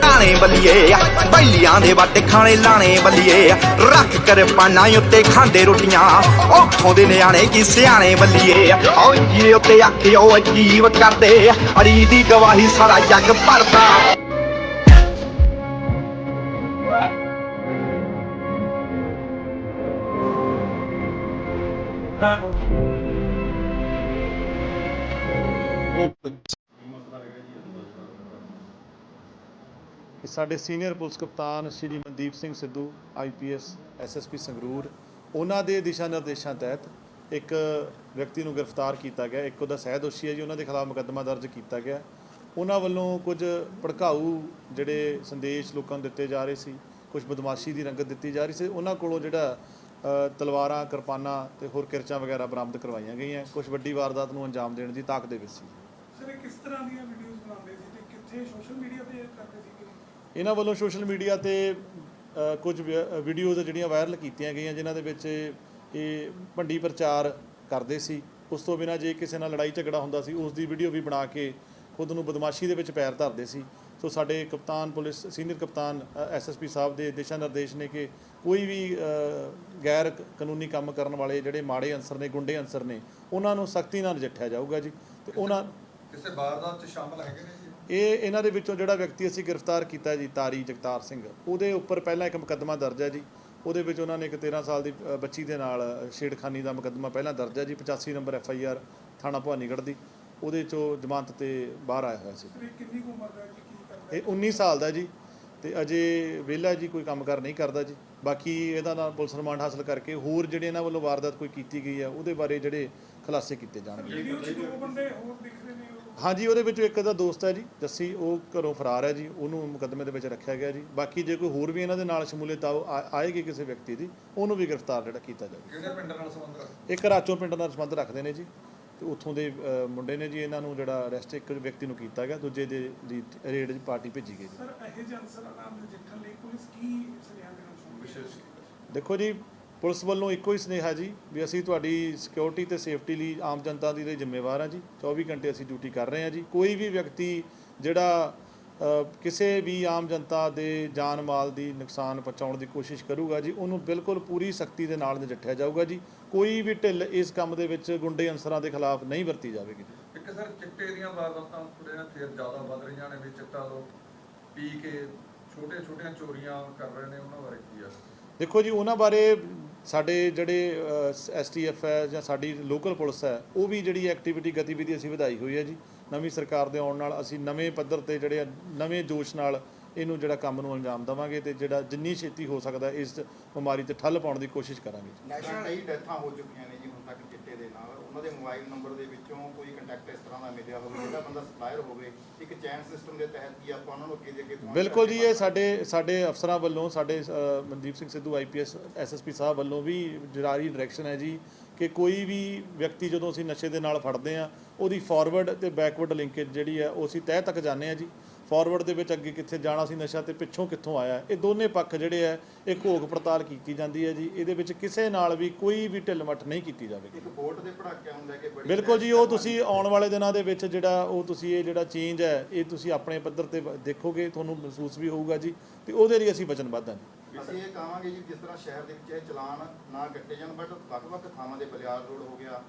ਲਾਣੇ ਬੱਲੀਏ ਬੱਲੀਆਂ ਦੇ ਵੱਟ ਖਾਣੇ ਲਾਣੇ ਬੱਲੀਏ ਰੱਖ ਕਰ ਪਾਣਾ ਉੱਤੇ ਖਾਂਦੇ ਰੋਟੀਆਂ, ਉੱਥੋਂ ਦੇ ਨਿਆਣੇ ਕੀ ਸਿਆਣੇ ਬੱਲੀਏ ਓ ਜੀ ਉੱਤੇ ਆਖਿਓ ਅਜੀਬ ਕਰਦੇ ਅੜੀ ਦੀ ਗਵਾਹੀ ਸਾਰਾ ਜੱਗ ਭਰਦਾ। ਸਾਡੇ ਸੀਨੀਅਰ ਪੁਲਿਸ ਕਪਤਾਨ ਸ਼੍ਰੀ ਮਨਦੀਪ ਸਿੰਘ ਸਿੱਧੂ ਆਈਪੀਐਸ ਐਸਐਸਪੀ ਸੰਗਰੂਰ, ਉਹਨਾਂ ਦੇ ਦਿਸ਼ਾ ਨਿਰਦੇਸ਼ਾਂ ਤਹਿਤ ਇੱਕ ਵਿਅਕਤੀ ਨੂੰ ਗ੍ਰਿਫਤਾਰ ਕੀਤਾ ਗਿਆ। ਇੱਕ ਉਹਦਾ ਸਹਿ ਦੋਸ਼ੀ ਹੈ ਜੀ, ਉਹਨਾਂ ਦੇ ਖਿਲਾਫ ਮੁਕੱਦਮਾ ਦਰਜ ਕੀਤਾ ਗਿਆ। ਉਹਨਾਂ ਵੱਲੋਂ ਕੁਝ ਭੜਕਾਊ ਜਿਹੜੇ ਸੰਦੇਸ਼ ਲੋਕਾਂ ਨੂੰ ਦਿੱਤੇ ਜਾ ਰਹੇ ਸੀ, ਕੁਝ ਬਦਮਾਸ਼ੀ ਦੀ ਰੰਗਤ ਦਿੱਤੀ ਜਾ ਰਹੀ ਸੀ, ਉਹਨਾਂ ਕੋਲੋਂ ਜਿਹੜਾ ਤਲਵਾਰਾਂ ਕਿਰਪਾਨਾਂ ਤੇ ਹੋਰ ਕਿਰਚਾਂ ਵਗੈਰਾ ਬਰਾਮਦ ਕਰਵਾਈਆਂ ਗਈਆਂ। ਕੁਝ ਵੱਡੀ ਵਾਰਦਾਤ ਨੂੰ ਅੰਜਾਮ ਦੇਣ ਦੀ ਤਾਕ ਦੇ ਵਿੱਚ ਸੀ। ਸਰ ਇਹ ਕਿਸ ਤਰ੍ਹਾਂ ਦੀਆਂ ਵੀਡੀਓਜ਼ ਬਣਾਉਂਦੇ ਸੀ ਤੇ ਕਿੱਥੇ ਸੋਸ਼ਲ ਮੀਡੀਆ ਤੇ ਕਰਦੇ ਸੀ ਇਹਨਾਂ ਵੱਲੋਂ ਸੋਸ਼ਲ ਮੀਡੀਆ ਤੇ ਕੁਝ ਵੀਡੀਓਜ਼ ਜਿਹੜੀਆਂ ਵਾਇਰਲ ਕੀਤੀਆਂ ਗਈਆਂ ਜਿਨ੍ਹਾਂ ਦੇ ਵਿੱਚ ਇਹ ਭੰਡੀ ਪ੍ਰਚਾਰ ਕਰਦੇ ਸੀ। ਉਸ ਤੋਂ ਬਿਨਾਂ ਜੇ ਕਿਸੇ ਨਾਲ ਲੜਾਈ ਝਗੜਾ ਹੁੰਦਾ ਸੀ ਉਸ ਦੀ ਵੀਡੀਓ ਵੀ ਬਣਾ ਕੇ ਖੁਦ ਨੂੰ ਬਦਮਾਸ਼ੀ ਦੇ ਵਿੱਚ ਪੈਰ ਧਰਦੇ ਸੀ। ਸੋ ਸਾਡੇ ਕਪਤਾਨ ਪੁਲਿਸ ਸੀਨੀਅਰ ਕਪਤਾਨ ਐਸਐਸਪੀ ਸਾਹਿਬ ਦੇ ਦਿਸ਼ਾ ਨਿਰਦੇਸ਼ ਨੇ ਕਿ ਕੋਈ ਵੀ ਗੈਰ ਕਾਨੂੰਨੀ ਕੰਮ ਕਰਨ ਵਾਲੇ ਜਿਹੜੇ ਮਾੜੇ ਅਨਸਰ ਨੇ ਗੁੰਡੇ ਅਨਸਰ ਨੇ ਉਹਨਾਂ ਨੂੰ ਸਖਤੀ ਨਾਲ ਨਜਿੱਠਿਆ ਜਾਊਗਾ ਜੀ। ਤੇ ਉਹਨਾਂ ਕਿਸੇ ਵਾਰਦਾਤ ਚ ਸ਼ਾਮਲ ਹੈਗੇ ਨੇ ਜੀ? ਇਹ ਇਹਨਾਂ ਦੇ ਵਿੱਚੋਂ ਜਿਹੜਾ ਵਿਅਕਤੀ ਅਸੀਂ ਗ੍ਰਿਫਤਾਰ ਕੀਤਾ ਜੀ ਤਾਰੀ ਜਗਤਾਰ ਸਿੰਘ ਉਹਦੇ ਉੱਪਰ ਪਹਿਲਾਂ ਇੱਕ ਮੁਕੱਦਮਾ ਦਰਜ ਹੈ ਜੀ। ਉਹਦੇ ਵਿੱਚ ਉਹਨਾਂ ਨੇ ਇੱਕ 13 ਸਾਲ ਦੀ ਬੱਚੀ ਦੇ ਨਾਲ ਛੇੜਖਾਨੀ ਦਾ ਮੁਕੱਦਮਾ ਪਹਿਲਾਂ ਦਰਜ ਹੈ ਜੀ 85 ਨੰਬਰ ਐਫ ਆਈ ਆਰ ਥਾਣਾ ਭਵਾਨੀਗੜ੍ਹ ਦੀ। ਉਹਦੇ ਚੋਂ ਜ਼ਮਾਨਤ ਤੇ ਬਾਹਰ ਆਇਆ ਹੋਇਆ ਸੀ। ਕਿੰਨੀ ਕੁ ਉਮਰ ਦਾ ਜੀ? ਇਹ 19 ਸਾਲ ਦਾ ਜੀ ਤੇ ਅਜੇ ਵਿਹਲਾ ਜੀ ਕੋਈ ਕੰਮਕਾਰ ਨਹੀਂ ਕਰਦਾ ਜੀ। ਬਾਕੀ ਇਹਦਾ ਨਾਲ ਪੁਲਿਸ ਰਿਮਾਂਡ ਹਾਸਲ ਕਰਕੇ ਹੋਰ ਜਿਹੜੇ ਇਹਨਾਂ ਵੱਲੋਂ ਵਾਰਦਾਤ ਕੋਈ ਕੀਤੀ ਗਈ ਆ ਉਹਦੇ ਬਾਰੇ ਜਿਹੜੇ ਖੁਲਾਸੇ ਕੀਤੇ ਜਾਣਗੇ। ਵੀਡੀਓ 'ਚ ਦੋ ਬੰਦੇ ਹੋਰ ਦਿਖ ਰਹੇ ਨੇ ਉਹ ਹਾਂਜੀ ਉਹਦੇ ਵਿੱਚੋਂ ਇੱਕ ਦਾ ਦੋਸਤ ਹੈ ਜੀ ਜੱਸੀ ਉਹ ਘਰੋਂ ਫਰਾਰ ਹੈ ਜੀ ਉਹਨੂੰ ਮੁਕੱਦਮੇ ਦੇ ਵਿੱਚ ਰੱਖਿਆ ਗਿਆ ਜੀ। ਬਾਕੀ ਜੇ ਕੋਈ ਹੋਰ ਵੀ ਇਹਨਾਂ ਦੇ ਨਾਲ ਸ਼ਮੂਲੀਅਤ ਆਏਗੀ ਕਿਸੇ ਵਿਅਕਤੀ ਦੀ ਉਹਨੂੰ ਵੀ ਗ੍ਰਿਫਤਾਰ ਜਿਹੜਾ ਕੀਤਾ ਜਾਵੇ ਕਿਹੜੇ ਪਿੰਡ ਨਾਲ ਸੰਬੰਧ ਰੱਖਦੇ? ਇੱਕ ਰਾਚੋਂ ਪਿੰਡ ਨਾਲ ਸੰਬੰਧ ਰੱਖਦੇ ਨੇ ਜੀ। ਤੇ ਉੱਥੋਂ ਦੇ ਮੁੰਡੇ ਨੇ ਜੀ ਇਹਨਾਂ ਨੂੰ ਜਿਹੜਾ ਅਰੈਸਟ ਇੱਕ ਵਿਅਕਤੀ ਨੂੰ ਕੀਤਾ ਗਿਆ ਦੂਜੇ ਦੇ ਦੀ ਰੇਡ ਦੀ ਪਾਰਟੀ ਭੇਜੀ ਗਈ ਜੀ। ਸਰ ਇਹ ਜਿਹੇ ਅਨਸਰਾਂ ਨਾਲ ਨਜਿੱਠਣ ਲਈ ਪੁਲਿਸ ਕੀ ਸੁਨੇਹਾ ਦੇਣਾ ਚਾਹੁੰਦੀ ਦੇਖੋ ਜੀ ਪੁਲਿਸ ਵੱਲੋਂ ਇੱਕੋ ਹੀ ਸੁਨੇਹਾ ਜੀ ਵੀ ਅਸੀਂ ਤੁਹਾਡੀ ਸਿਕਿਉਰਿਟੀ ਤੇ ਸੇਫਟੀ ਲਈ ਆਮ ਜਨਤਾ ਦੀ ਲਈ ਜ਼ਿੰਮੇਵਾਰ ਹਾਂ ਜੀ। 24 ਘੰਟੇ ਅਸੀਂ ਡਿਊਟੀ ਕਰ ਰਹੇ ਹਾਂ ਜੀ। ਕੋਈ ਵੀ ਵਿਅਕਤੀ ਜਿਹੜਾ ਕਿਸੇ ਵੀ ਆਮ ਜਨਤਾ ਦੇ ਜਾਨ ਮਾਲ ਦੀ ਨੁਕਸਾਨ ਪਹੁੰਚਾਉਣ ਦੀ ਕੋਸ਼ਿਸ਼ ਕਰੂਗਾ ਜੀ ਉਹਨੂੰ ਬਿਲਕੁਲ ਪੂਰੀ ਸਖਤੀ ਦੇ ਨਾਲ ਨਜਿੱਠਿਆ ਜਾਊਗਾ ਜੀ। ਕੋਈ ਵੀ ਢਿੱਲ ਇਸ ਕੰਮ ਦੇ ਵਿੱਚ ਗੁੰਡੇ ਅਨਸਰਾਂ ਦੇ ਖਿਲਾਫ ਨਹੀਂ ਵਰਤੀ ਜਾਵੇਗੀ ਇੱਕ ਸਰ ਚਿੱਟੇ ਦੀਆਂ ਵਾਰਦਾਤਾਂ ਥੋੜੇ ਨਾ ਫੇਰ ਜ਼ਿਆਦਾ ਵੱਧ ਰਹੀਆਂ ਨੇ ਵੀ ਚਿੱਟਾ ਲੋਕ ਪੀ ਕੇ ਛੋਟੇ ਛੋਟੀਆਂ ਚੋਰੀਆਂ ਕਰ ਰਹੇ ਨੇ ਉਹਨਾਂ ਬਾਰੇ ਕੀ ਆ? ਦੇਖੋ ਜੀ ਉਹਨਾਂ ਬਾਰੇ ਸਾਡੇ ਜਿਹੜੇ ਐਸਟੀਐਫ ਹੈ ਜਾਂ ਸਾਡੀ ਲੋਕਲ ਪੁਲਿਸ ਹੈ ਉਹ ਵੀ ਜਿਹੜੀ ਐਕਟੀਵਿਟੀ ਗਤੀਵਿਧੀ ਅਸੀਂ ਵਧਾਈ ਹੋਈ ਹੈ ਜੀ। ਨਵੀਂ ਸਰਕਾਰ ਦੇ ਆਉਣ ਨਾਲ ਅਸੀਂ ਨਵੇਂ ਪੱਧਰ ਤੇ ਜਿਹੜੇ ਨਵੇਂ ਜੋਸ਼ ਨਾਲ ਇਹਨੂੰ ਜਿਹੜਾ ਕੰਮ ਨੂੰ ਅੰਜਾਮ ਦੇਵਾਂਗੇ ਤੇ ਜਿਹੜਾ ਜਿੰਨੀ ਛੇਤੀ ਹੋ ਸਕਦਾ ਇਸ ਬਿਮਾਰੀ ਤੇ ਠੱਲ ਪਾਉਣ ਦੀ ਕੋਸ਼ਿਸ਼ ਕਰਾਂਗੇ। ਨੈਸ਼ਨਲ ਕਈ ਡੈਥਾਂ ਹੋ ਚੁੱਕੀਆਂ ਨੇ ਜੀ ਹੁਣ ਤੱਕ ਚਿੱਟੇ ਦੇ ਨਾਲ। ਉਹਨਾਂ ਦੇ ਮੋਬਾਈਲ ਨੰਬਰ ਦੇ ਵਿੱਚੋਂ ਕੋਈ ਕੰਟੈਕਟ ਇਸ ਤਰ੍ਹਾਂ ਦਾ ਮਿਲਿਆ ਹੋਵੇ ਜਿਹੜਾ ਬੰਦਾ ਸਪਲਾਇਰ ਹੋਵੇ ਇੱਕ ਚੈਨ ਸਿਸਟਮ ਦੇ ਤਹਿਤ ਹੀ ਆਪਾਂ ਉਹਨਾਂ ਨੂੰ ਅੱਗੇ ਅੱਗੇ ਬਿਲਕੁਲ ਜੀ ਇਹ ਸਾਡੇ ਸਾਡੇ ਅਫਸਰਾਂ ਵੱਲੋਂ ਸਾਡੇ ਮਨਦੀਪ ਸਿੰਘ ਸਿੱਧੂ ਆਈਪੀਐਸ ਐਸਐਸਪੀ ਸਾਹਿਬ ਵੱਲੋਂ ਵੀ ਜਾਰੀ ਡਾਇਰੈਕਸ਼ਨ ਹੈ ਜੀ। ਕਿ ਕੋਈ ਵੀ ਵਿਅਕਤੀ ਜਦੋਂ ਅਸੀਂ ਨਸ਼ੇ ਦੇ ਨਾਲ ਫੜਦੇ ਆ ਉਹਦੀ ਫਾਰਵਰਡ ਤੇ ਬੈਕਵਰਡ ਲਿੰਕੇਜ ਜਿਹੜੀ ਹੈ, ਉਹ ਅਸੀਂ ਤਹਿ ਤੱਕ ਜਾਂਦੇ ਆ ਜੀ। ਫਾਰਵਰਡ ਦੇ ਵਿੱਚ ਅੱਗੇ ਕਿੱਥੇ ਜਾਣਾ ਸੀ ਨਸ਼ਾ ਤੇ ਪਿੱਛੋਂ ਕਿੱਥੋਂ ਆਇਆ ਇਹ ਦੋਨੇ ਪੱਖ ਜਿਹੜੇ ਆ ਇਹ ਘੋਖ ਪੜਤਾਲ ਕੀਤੀ ਜਾਂਦੀ ਹੈ ਜੀ। ਇਹਦੇ ਵਿੱਚ ਕਿਸੇ ਨਾਲ ਵੀ ਕੋਈ ਵੀ ਢਿੱਲ ਮੱਠ ਨਹੀਂ ਕੀਤੀ ਜਾਵੇਗੀ। ਇੱਕ ਬੋਟ ਦੇ ਪੜਾਕਿਆਂ ਨੂੰ ਲੈ ਕੇ ਬੜੀ ਬਿਲਕੁਲ ਜੀ ਉਹ ਤੁਸੀਂ ਆਉਣ ਵਾਲੇ ਦਿਨਾਂ ਦੇ ਵਿੱਚ ਜਿਹੜਾ ਉਹ ਤੁਸੀਂ ਇਹ ਜਿਹੜਾ ਚੇਂਜ ਹੈ ਇਹ ਤੁਸੀਂ ਆਪਣੇ ਪੱਧਰ ਤੇ ਦੇਖੋਗੇ ਤੁਹਾਨੂੰ ਮਹਿਸੂਸ ਵੀ ਹੋਊਗਾ ਜੀ। ਤੇ ਉਹਦੇ ਲਈ ਅਸੀਂ ਵਚਨਬੱਧ ਹਾਂ ਅਸੀਂ ਇਹ ਕਹਾਂਗੇ ਜੀ ਜਿਸ ਤਰ੍ਹਾਂ ਸ਼ਹਿਰ ਦੇ ਵਿੱਚ ਇਹ ਚਲਾਨ ਨਾ ਕੱਟੇ ਜਾਣ ਬਟ ਵੱਖ-ਵੱਖ ਥਾਵਾਂ ਦੇ ਬਲਿਆਰ ਰੋਡ ਹੋ ਗਿਆ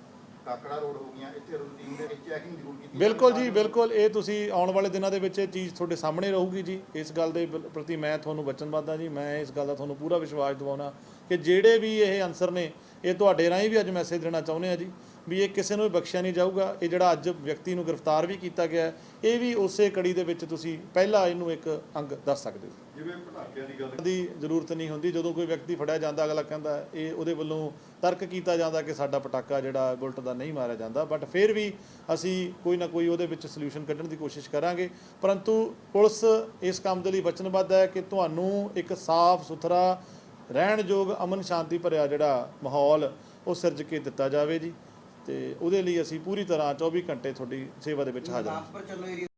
ਕਾਕੜਾ ਰੋਡ ਹੋ ਗਈਆਂ ਇੱਥੇ ਰੂਟੀਨ ਦੇ ਵਿੱਚ ਚੈਕਿੰਗ ਜ਼ਰੂਰ ਕੀਤੀ ਬਿਲਕੁਲ ਜੀ ਬਿਲਕੁਲ ਇਹ ਤੁਸੀਂ ਆਉਣ ਵਾਲੇ ਦਿਨਾਂ ਦੇ ਵਿੱਚ ਇਹ ਚੀਜ਼ ਤੁਹਾਡੇ ਸਾਹਮਣੇ ਰਹੂਗੀ ਜੀ। ਇਸ ਗੱਲ ਦੇ ਪ੍ਰਤੀ ਮੈਂ ਤੁਹਾਨੂੰ ਵਚਨਬੱਧ ਹਾਂ ਜੀ। ਮੈਂ ਇਸ ਗੱਲ ਦਾ ਤੁਹਾਨੂੰ ਪੂਰਾ ਵਿਸ਼ਵਾਸ ਦਿਵਾਉਣਾ ਕਿ ਜਿਹੜੇ ਵੀ ਇਹ ਅਨਸਰ ਨੇ ਇਹ ਤੁਹਾਡੇ ਰਾਹੀਂ ਵੀ ਅੱਜ ਮੈਸੇਜ ਦੇਣਾ ਚਾਹੁੰਦੇ ਆ ਜੀ। ਵੀ ਇਹ ਕਿਸੇ ਨੂੰ ਵੀ ਬਖਸ਼ਿਆ ਨਹੀਂ ਜਾਊਗਾ। ਇਹ ਜਿਹੜਾ ਅੱਜ ਵਿਅਕਤੀ ਨੂੰ ਗ੍ਰਿਫਤਾਰ ਵੀ ਕੀਤਾ ਗਿਆ ਇਹ ਵੀ ਉਸੇ ਕੜੀ ਦੇ ਵਿੱਚ ਤੁਸੀਂ ਪਹਿਲਾ ਇਹਨੂੰ ਇੱਕ ਅੰਗ ਦੱਸ ਸਕਦੇ ਹੋ। ਜਿਵੇਂ ਪਟਾਕਿਆਂ ਦੀ ਗੱਲ ਦੀ ਜ਼ਰੂਰਤ ਨਹੀਂ ਹੁੰਦੀ। ਜਦੋਂ ਕੋਈ ਵਿਅਕਤੀ ਫੜਿਆ ਜਾਂਦਾ ਅਗਲਾ ਕਹਿੰਦਾ ਇਹ ਉਹਦੇ ਵੱਲੋਂ ਤਰਕ ਕੀਤਾ ਜਾਂਦਾ ਕਿ ਸਾਡਾ ਪਟਾਕਾ ਜਿਹੜਾ ਬੁਲਟ ਦਾ ਨਹੀਂ ਮਾਰਿਆ ਜਾਂਦਾ। ਬਟ ਫਿਰ ਵੀ ਅਸੀਂ ਕੋਈ ਨਾ ਕੋਈ ਉਹਦੇ ਵਿੱਚ ਸੋਲੂਸ਼ਨ ਕੱਢਣ ਦੀ ਕੋਸ਼ਿਸ਼ ਕਰਾਂਗੇ। ਪਰੰਤੂ ਪੁਲਿਸ ਇਸ ਕੰਮ ਦੇ ਲਈ ਵਚਨਬੱਧ ਹੈ ਕਿ ਤੁਹਾਨੂੰ ਇੱਕ ਸਾਫ਼ ਸੁਥਰਾ ਰਹਿਣਯੋਗ ਅਮਨ ਸ਼ਾਂਤੀ ਭਰਿਆ ਜਿਹੜਾ ਮਾਹੌਲ ਉਹ ਸਿਰਜ ਕੇ ਦਿੱਤਾ ਜਾਵੇ ਜੀ। ਤੇ ਉਹਦੇ ਲਈ ਅਸੀਂ ਪੂਰੀ ਤਰ੍ਹਾਂ 24 ਘੰਟੇ ਤੁਹਾਡੀ ਸੇਵਾ ਦੇ ਵਿੱਚ ਹਾਜ਼ਰ ਹਾਂ।